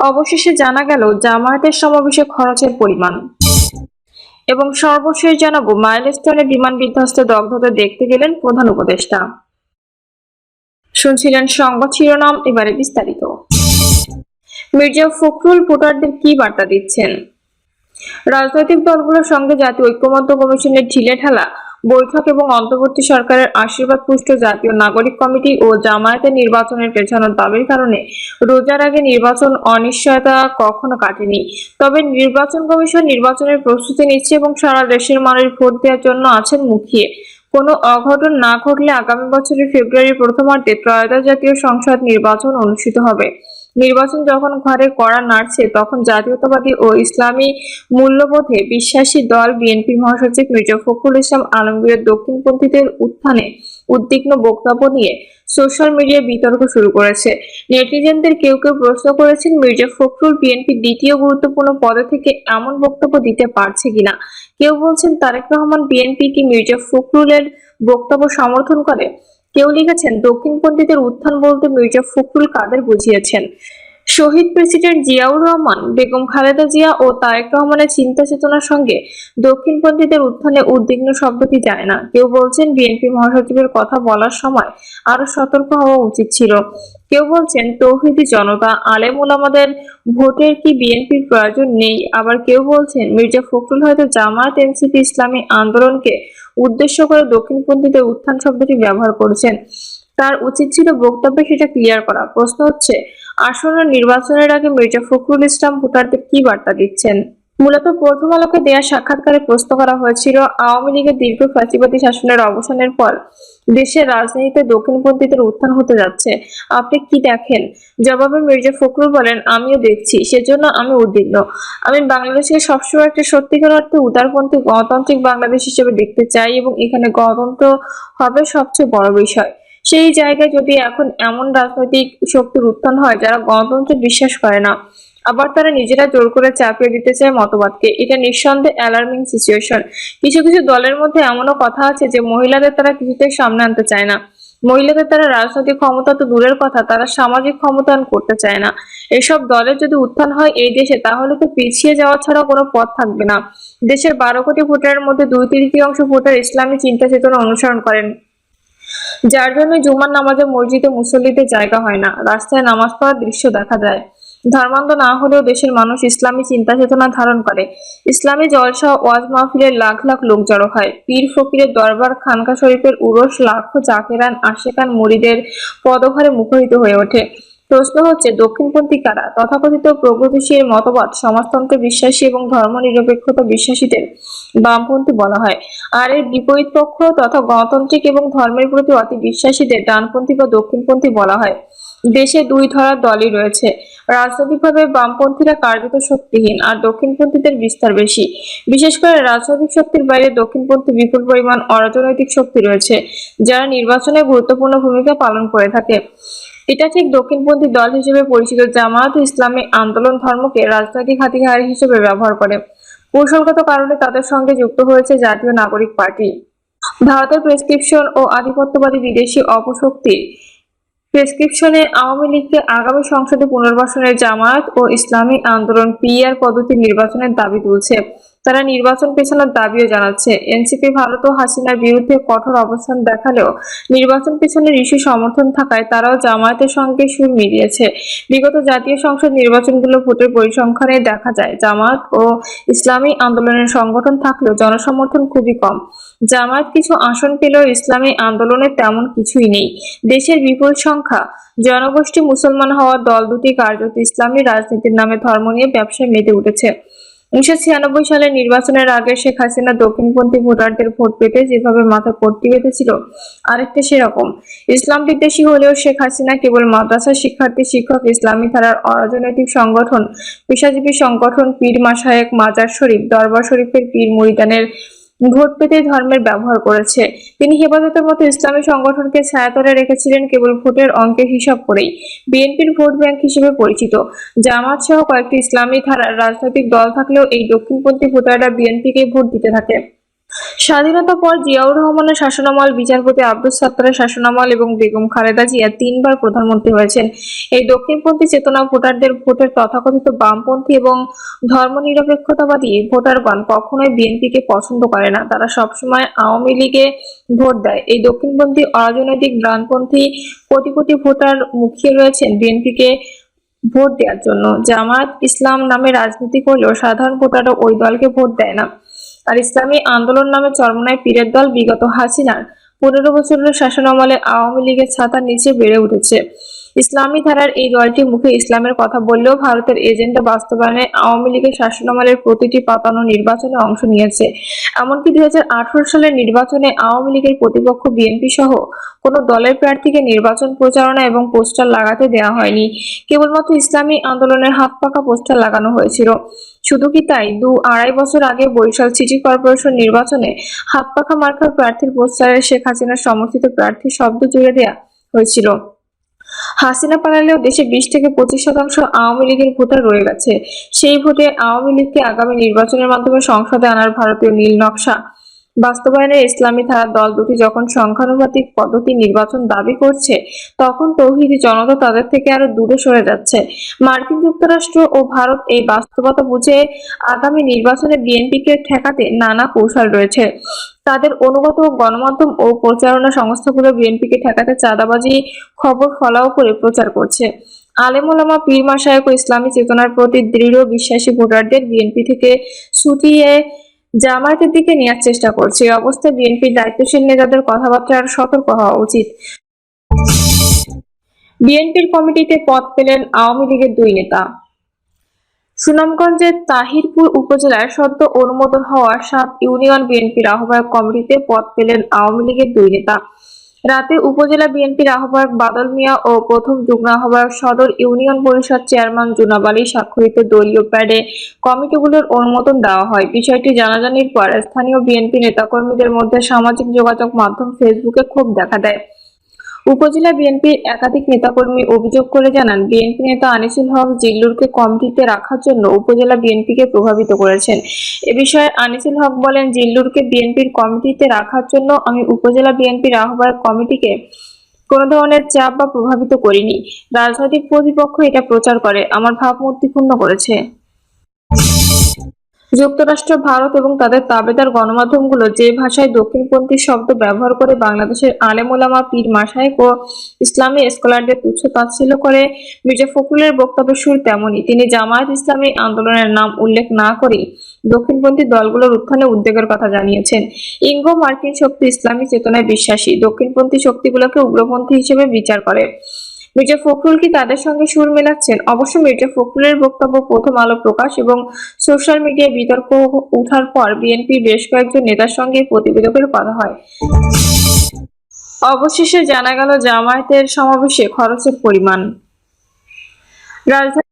অবশেষে জানা গেল, জামায়াতের সমাবেশে খরচের পরিমাণ। এবং সর্বশেষ জানাব, মাইলস্টোনে বিমান বিধ্বস্ত দগ্ধতা দেখতে গেলেন প্রধান উপদেষ্টা। শুনছিলেন সংবাদ শিরোনাম, এবারে বিস্তারিত। মির্জা ফখরুল ভোটারদের কি বার্তা দিচ্ছেন? রাজনৈতিক দলগুলোর সঙ্গে জাতীয় ঐক্যমত্য কমিশনের ঢিলে ঢালা বৈঠক এবং অন্তর্বর্তী সরকারের আশীর্বাদ পুষ্ট জাতীয় নাগরিক কমিটি ও জামায়াতের নির্বাচনের পেছানোর দাবির কারণে রোজার আগে নির্বাচন অনিশ্চয়তা কখনো কাটেনি। তবে নির্বাচন কমিশন নির্বাচনের প্রস্তুতি নিচ্ছে এবং সারা দেশের মানুষ ভোট দেওয়ার জন্য আছেন মুখিয়ে। কোনো অঘটন না ঘটলে আগামী বছরের ফেব্রুয়ারির প্রথমার্ধে ত্রয়োদশ জাতীয় সংসদ নির্বাচন অনুষ্ঠিত হবে। নির্বাচন যখন ঘরে কড়া নাড়ছে, তখন জাতীয়তাবাদী ও ইসলামী মূল্যবোধে বিশ্বাসী দল বিএনপির মহাসচিব মির্জা ফখরুল ইসলাম আলমগীরের দক্ষিণপন্থীদের উত্থানে উদ্বিগ্ন বক্তব্য নিয়ে সোশ্যাল মিডিয়ায় বিতর্ক শুরু করেছে। নেটিজেনদের কেউ কেউ প্রশ্ন করেছেন মির্জা ফখরুল বিএনপির দ্বিতীয় গুরুত্বপূর্ণ পদে থেকে এমন বক্তব্য দিতে পারছে কিনা। কেউ বলছেন তারেক রহমান বিএনপি কি মির্জা ফখরুলের বক্তব্য সমর্থন করে? কেউ লিখেছেন দক্ষিণপন্থীদের উত্থান বলতে মির্জা ফখরুল কাদের বুঝিয়েছেন? শহীদ প্রেসিডেন্ট জিয়াউর রহমান, বেগম খালেদা জিয়া ও তারেক রহমানের চিন্তা চেতনার সঙ্গে দক্ষিণপন্থীদের উত্থানে উদ্বিগ্ন শব্দটি যায় না। কেউ বলছেন বিএনপি মহাসচিবের কথা বলার সময় আরও সতর্ক হওয়া উচিত ছিল। কেউ বলছেন তৌহিদি জনতা, আলেম ওলামাদের ভোটের কি বিএনপির প্রয়োজন নেই। আবার কেউ বলছেন মির্জা ফখরুল হয়তো জামায়াত এনসিপি ইসলামী আন্দোলনকে উদ্দেশ্য করে দক্ষিণপন্থীদের উত্থান শব্দটি ব্যবহার করেছেন। তার উচিত ছিল বক্তব্যে সেটা ক্লিয়ার করা। প্রশ্ন হচ্ছে, আসন্ন নির্বাচনের আগে মির্জা ফখরুল ইসলাম ভোটারদের কি বার্তা দিচ্ছেন? মূলত প্রথম আলোকে দেয়া সাক্ষাৎকারে প্রশ্ন করা হয়েছিল, আওয়ামী লীগের দীর্ঘ ফাঁসিবাদী শাসনের অবসানের পর দেশের রাজনীতিতে দক্ষিণপন্থীদের উত্থান হতে যাচ্ছে। আপনি কি দেখেন? জবাবে মির্জা ফখরুল বলেন, আমিও দেখছি, সেজন্য আমি উদ্বিগ্ন। আমি বাংলাদেশকে সবসময় একটা সত্যিকার অর্থে উদারপন্থী গণতান্ত্রিক বাংলাদেশ হিসেবে দেখতে চাই এবং এখানে গণতন্ত্র হবে সবচেয়ে বড় বিষয়। সেই জায়গায় যদি এখন এমন রাজনৈতিক শক্তির উত্থান হয় যারা গণতন্ত্রে বিশ্বাস করে না, আবার তারা নিজেরা জোর করে চাপিয়ে দিতে চায় মতবাদকে, এটা নিঃসন্দেহে অ্যালার্মিং সিচুয়েশন কিছু কিছু দলের মধ্যে এমনও কথা আছে যে মহিলাদের তারা কিছুতেই সামনে আনতে চায় না। মহিলাদের তারা রাজনৈতিক ক্ষমতা তো দূরের কথা, তারা সামাজিক ক্ষমতায়ন করতে চায় না। এসব দলের যদি উত্থান হয় এই দেশে, তাহলে তো পিছিয়ে যাওয়া ছাড়া কোনো পথ থাকবে না। দেশের বারো কোটি ভোটারের মধ্যে দুই তৃতীয়াংশ ভোটার ইসলামী চিন্তা চেতনা অনুসরণ করেন। যার জন্য জুমার নামাজে মসজিদে মুসল্লিদের জায়গা হয় না। রাস্তায় নামাজ পড়ার দৃশ্য দেখা যায়। ধর্মান্ধ না হলেও দেশের মানুষ ইসলামী চিন্তা চেতনা ধারণ করে। ইসলামী জলসা ওয়াজ মাহফিলের লাখ লাখ লোক জড়ো হয়। পীর ফকিরের দরবার, খানকা শরীফের উরস, লাখো জাকেরান, আশেকান মুড়িদের পদভারে মুখরিত হয়ে ওঠে। প্রশ্ন হচ্ছে, দক্ষিণপন্থী কারা? তথাকথিত প্রগতিশীল মতবাদ, সমাজতন্ত্রে বিশ্বাসী এবং ধর্মনিরপেক্ষতা বিশ্বাসীদের বামপন্থী বলা হয়। আর এর বিপরীত পক্ষ তথা গণতান্ত্রিক এবং ধর্মের প্রতি অতি বিশ্বাসীদের ডানপন্থী বা দক্ষিণপন্থী বলা হয়। দেশে দুই ধরার দলই রয়েছে। রাজনৈতিকভাবে বামপন্থীরা কার্যত শক্তিহীন আর দক্ষিণপন্থীদের বিস্তার বেশি। বিশেষ করে রাজনৈতিক শক্তির বাইরে দক্ষিণপন্থী বিপুল পরিমাণ অরাজনৈতিক শক্তি রয়েছে, যারা নির্বাচনে গুরুত্বপূর্ণ ভূমিকা পালন করে থাকে। এটা ঠিক দক্ষিণপন্থী দল হিসেবে পরিচিত। জামায়াত ইসলামী আন্দোলন ধর্মকে রাজনৈতিক হাতিয়ার হিসেবে ব্যবহার করে। কৌশলগত কারণে তাদের সঙ্গে যুক্ত হয়েছে জাতীয় নাগরিক পার্টি। ভারতের প্রেসক্রিপশন ও আধিপত্যবাদী বিদেশি অপশক্তি প্রেসক্রিপশনে আওয়ামী লীগকে আগামী সংসদে পুনর্বাসনের জামায়াত ও ইসলামী আন্দোলন পিআর পদ্ধতির নির্বাচনের দাবি তুলছে। তারা নির্বাচন পেছানোর দাবিও জানাচ্ছে। এনসিপি ভারত ও হাসিনার বিরুদ্ধে কঠোর অবস্থান দেখালেও নির্বাচন পেছনের ইস্যু সমর্থন থাকায় তারাও জামায়াতের সঙ্গে সুর মিলিয়েছে। বিগত জাতীয় সংসদ নির্বাচনগুলো ভোটের পরিসংখ্যানে দেখা যায়, জামায়াত ও ইসলামী আন্দোলনের সংগঠন থাকলেও জনসমর্থন খুবই কম। জামায়াত কিছু আসন পেলেও ইসলামী আন্দোলনের তেমন কিছুই নেই। দেশের বিপুল সংখ্যা, জনগোষ্ঠী মুসলমান হওয়া দল দুটি কার্যত ইসলামী রাজনীতির নামে ধর্ম নিয়ে ব্যবসায় মেতে উঠেছে। উনিশশো ছিয়ানব্বই সালের নির্বাচনের আগে শেখ হাসিনা দক্ষিণপন্থী ভোটারদের ভোট পেতে যেভাবে মাথা পড়তে বেঁধেছিল, আরেকটা সেরকম। ইসলাম বিদ্বেষী হলেও শেখ হাসিনা কেবল মাদ্রাসা শিক্ষার্থী, শিক্ষক, ইসলামী ধারার অরাজনৈতিক সংগঠন, পেশাজীবী সংগঠন, পীর মাসায়েক মাজার শরীফ, দরবার শরীফের পীর মুরিদানের ভোট পেতে ধর্মের ব্যবহার করেছে। তিনি হেফাজতের মতো ইসলামী সংগঠনকে ছায়াতলে রেখেছিলেন কেবল ভোটের অঙ্কের হিসাব করেই। বিএনপির ভোট ব্যাংক হিসেবে পরিচিত। জামাত সহ কয়েকটি ইসলামী ধারার রাজনৈতিক দল থাকলেও এই দক্ষিণপন্থী ভোটাররা বিএনপিকে ভোট দিতে থাকে। স্বাধীনতা পর জিয়াউর রহমানের শাসনামল, বিচারপতি আব্দুল সাত্তারের শাসনামল এবং বেগম খালেদা জিয়া তিনবার প্রধানমন্ত্রী হয়েছেন। এই দক্ষিণপন্থী চেতনা ভোটারদের ভোটের তথাকথিত বামপন্থী এবং ধর্মনিরপেক্ষতাবাদী ভোটারগণ কখনোই বিএনপিকে পছন্দ করে না। তারা সবসময় আওয়ামী লীগে ভোট দেয়। এই দক্ষিণপন্থী অরাজনৈতিক ডানপন্থী কোটি কোটি ভোটার মুখিয়ে রয়েছেন বিএনপিকে ভোট দেওয়ার জন্য। জামায়াত ইসলাম নামে রাজনীতি করলেও সাধারণ ভোটাররা ওই দলকে ভোট দেয় না। আর ইসলামী আন্দোলন নামে চরমনায় পীরের দল বিগত হাসিনার। পনেরো বছরের শাসনামলে আওয়ামী লীগের ছাতার নিচে বেড়ে উঠেছে। ইসলামী ধারার এই দলটি মুখে ইসলামের কথা বললেও ভারতের এজেন্ডা বাস্তবায়নে আওয়ামী লীগের শাসনামলের প্রতিটি পাতানো নির্বাচনে অংশ নিয়েছে। এমনকি দু হাজার আঠারো সালের নির্বাচনে আওয়ামী লীগের প্রতিপক্ষ বিএনপি সহ কোনো দলের প্রার্থীকে নির্বাচন প্রচারণা এবং পোস্টার লাগাতে দেওয়া হয়নি। কেবলমাত্র ইসলামী আন্দোলনের হাত পাকা পোস্টার লাগানো হয়েছিল। শুধু কি তাই? দু আড়াই বছর আগে বরিশাল সিটি কর্পোরেশন নির্বাচনে হাত পাখা মার্কার প্রার্থীর পোস্টারে শেখ হাসিনার সমর্থিত প্রার্থীর শব্দ জুড়ে দেয়া হয়েছিল। হাসিনা পালালেও দেশে বিশ থেকে পঁচিশ শতাংশ আওয়ামী লীগের ভোটার রয়ে গেছে। সেই ভোটে আওয়ামী লীগকে আগামী নির্বাচনের মাধ্যমে সংসদে আনার ভারতীয় নীল নকশা। বাস্তবায়নে ইসলামী ধারার দল দুটি যখন সংখ্যানুপাতিক পদ্ধতি নির্বাচন দাবি করছে, তখন তৌহিদি জনতা তাদের থেকে আরও দূরে সরে যাচ্ছে। মার্কিন যুক্তরাষ্ট্র ও ভারত এই বাস্তবতা বুঝে আগামী নির্বাচনে বিএনপিকে ঠেকাতে নানা কৌশল রয়েছে। তাদের অনুগত গণমাধ্যম ও প্রচারণা সংস্থাগুলো বিএনপিকে ঠেকাতে চাঁদাবাজি, খবর ফলাও করে প্রচার করছে। আলেমুলামা পীর মাসায়ক ও ইসলামী চেতনার প্রতি দৃঢ় বিশ্বাসী ভোটারদের বিএনপি থেকে ছুটিয়ে জামায়াতের দিকে নেওয়ার চেষ্টা করছে। এই অবস্থায় বিএনপির দায়িত্বশীল নেতাদের কথাবার্তা আর সতর্ক হওয়া উচিত। বিএনপির কমিটিতে পদ পেলেন আওয়ামী লীগের দুই নেতা। সুনামগঞ্জের তাহিরপুর উপজেলায় সদ্য অনুমোদন হওয়া সাত ইউনিয়ন বিএনপির আহ্বায়ক কমিটিতে পদ পেলেন আওয়ামী লীগের দুই নেতা। রাতে উপজেলা বিএনপির আহ্বায়ক বাদল মিয়া ও প্রথম যুগ্ম আহ্বায়ক সদর ইউনিয়ন পরিষদ চেয়ারম্যান জুনাব আলী স্বাক্ষরিত দলীয় প্যাডে কমিটিগুলোর অনুমোদন দেওয়া হয়। বিষয়টি জানাজানির পর স্থানীয় বিএনপি নেতাকর্মীদের মধ্যে সামাজিক যোগাযোগ মাধ্যম ফেসবুকে ক্ষোভ দেখা দেয়। উপজেলা বিএনপির একাধিক নেতাকর্মী অভিযোগ করে জানান, বিএনপি নেতা আনিসুল হক জিল্লুরকে কমিটিতে রাখার জন্য উপজেলা বিএনপিকে প্রভাবিত করেছেন। এ বিষয়ে আনিসুল হক বলেন, জিল্লুরকে বিএনপির কমিটিতে রাখার জন্য আমি উপজেলা বিএনপির আহ্বায়ক কমিটিকে কোনো ধরনের চাপ বা প্রভাবিত করিনি। রাজনৈতিক প্রতিপক্ষ এটা প্রচার করে, আমার ভাবমূর্তি করেছে। যুক্তরাষ্ট্র, ভারত এবং তাদের তাবেদার গণমাধ্যমগুলো যে ভাষায় দক্ষিণপন্থী শব্দ ব্যবহার করে বাংলাদেশের আলেমোলামা পীর মাসায়েক ও ইসলামী স্কলারদের তুচ্ছ তাচ্ছিল্য করে, মির্জা ফখরুলের বক্তব্যের সুর তেমনই। তিনি জামায়াত ইসলামী আন্দোলনের নাম উল্লেখ না করেই দক্ষিণপন্থী দলগুলোর উত্থানে উদ্বেগের কথা জানিয়েছেন। ইঙ্গো মার্কিন শক্তি ইসলামী চেতনায় বিশ্বাসী। দক্ষিণপন্থী শক্তিগুলোকে উগ্রপন্থী হিসেবে বিচার করে। মির্জা ফখরুল কি তাদের সঙ্গে সুর মেলাচ্ছেন? অবশ্য মির্জা ফখরুলের বক্তব্য প্রথম আলো প্রকাশ এবং সোশ্যাল মিডিয়ায় বিতর্ক উঠার পর বিএনপি বেশ কয়েকজন নেতার সঙ্গে প্রতিবেদকের কথা হয়। অবশেষে জানা গেল, জামায়াতের সমাবেশে খরচের পরিমাণ। রাজধানী